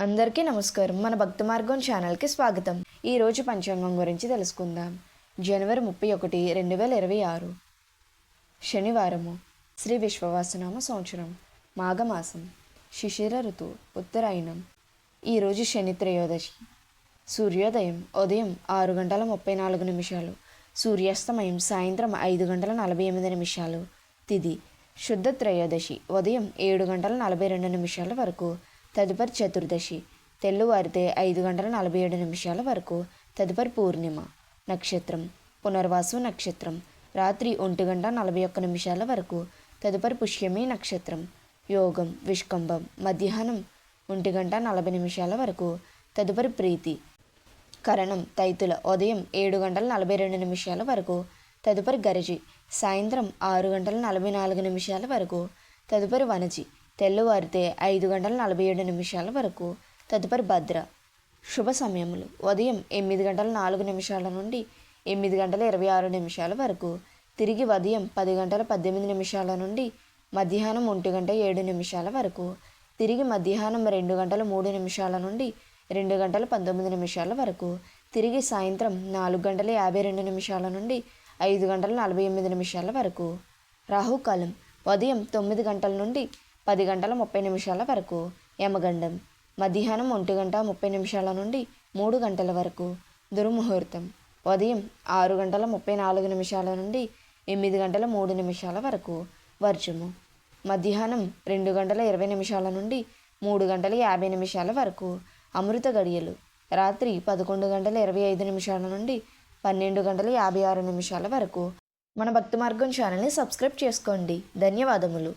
అందరికీ నమస్కారం. మన భక్త మార్గం ఛానల్కి స్వాగతం. ఈరోజు పంచాంగం గురించి తెలుసుకుందాం. జనవరి ముప్పై ఒకటి రెండు వేల ఇరవై ఆరు. శనివారము. శ్రీ విశ్వవాసనామ సంవత్సరం. మాఘమాసం. శిశిర ఋతువు ఉత్తరాయణం. ఈరోజు శని త్రయోదశి. సూర్యోదయం. ఉదయం ఆరు గంటల ముప్పై నాలుగు నిమిషాలు. సూర్యాస్తమయం సాయంత్రం ఐదు గంటల నలభై ఎనిమిది నిమిషాలు. తిది. శుద్ధ త్రయోదశి. ఉదయం ఏడు గంటల నలభై రెండు నిమిషాల వరకు. తదుపరి చతుర్దశి తెల్లువారితే ఐదు గంటల నలభై ఏడు నిమిషాల వరకు. తదుపరి పూర్ణిమ నక్షత్రం పునర్వాసు నక్షత్రం రాత్రి ఒంటి గంట నలభై ఒక్క నిమిషాల వరకు. తదుపరి పుష్యమి నక్షత్రం యోగం విష్కంభం మధ్యాహ్నం ఒంటి గంట నలభై నిమిషాల వరకు. తదుపరి ప్రీతి కరణం తైతుల ఉదయం ఏడు గంటల నలభై రెండు నిమిషాల వరకు. తదుపరి గరజి సాయంత్రం ఆరు గంటల నలభై నాలుగు నిమిషాల వరకు. తదుపరి వనజి తెల్లవారితే ఐదు గంటల నలభై ఏడు నిమిషాల వరకు. తదుపరి భద్ర. శుభ సమయములు. ఉదయం ఎనిమిది గంటల నాలుగు నిమిషాల నుండి ఎనిమిది గంటల ఇరవై ఆరు నిమిషాల వరకు. తిరిగి ఉదయం పది గంటల పద్దెనిమిది నిమిషాల నుండి మధ్యాహ్నం ఒంటి గంట ఏడు నిమిషాల వరకు. తిరిగి మధ్యాహ్నం రెండు గంటల మూడు నిమిషాల నుండి రెండు గంటల పంతొమ్మిది నిమిషాల వరకు. తిరిగి సాయంత్రం నాలుగు గంటల యాభై రెండు నిమిషాల నుండి ఐదు గంటల నలభై ఎనిమిది నిమిషాల వరకు. రాహుకాలం. ఉదయం తొమ్మిది గంటల నుండి పది గంటల ముప్పై నిమిషాల వరకు. యమగండం. మధ్యాహ్నం ఒంటి గంట ముప్పై నిమిషాల నుండి మూడు గంటల వరకు. దుర్ముహూర్తం. ఉదయం ఆరు గంటల ముప్పై నాలుగు నిమిషాల నుండి ఎనిమిది గంటల మూడు నిమిషాల వరకు. వర్జము మధ్యాహ్నం రెండు గంటల ఇరవై నిమిషాల నుండి మూడు గంటల యాభై నిమిషాల వరకు. అమృత గడియలు. రాత్రి పదకొండు గంటల ఇరవై ఐదు నిమిషాల నుండి పన్నెండు గంటల యాభై ఆరు నిమిషాల వరకు. మన భక్తి మార్గం ఛానల్ని సబ్స్క్రైబ్ చేసుకోండి. ధన్యవాదములు.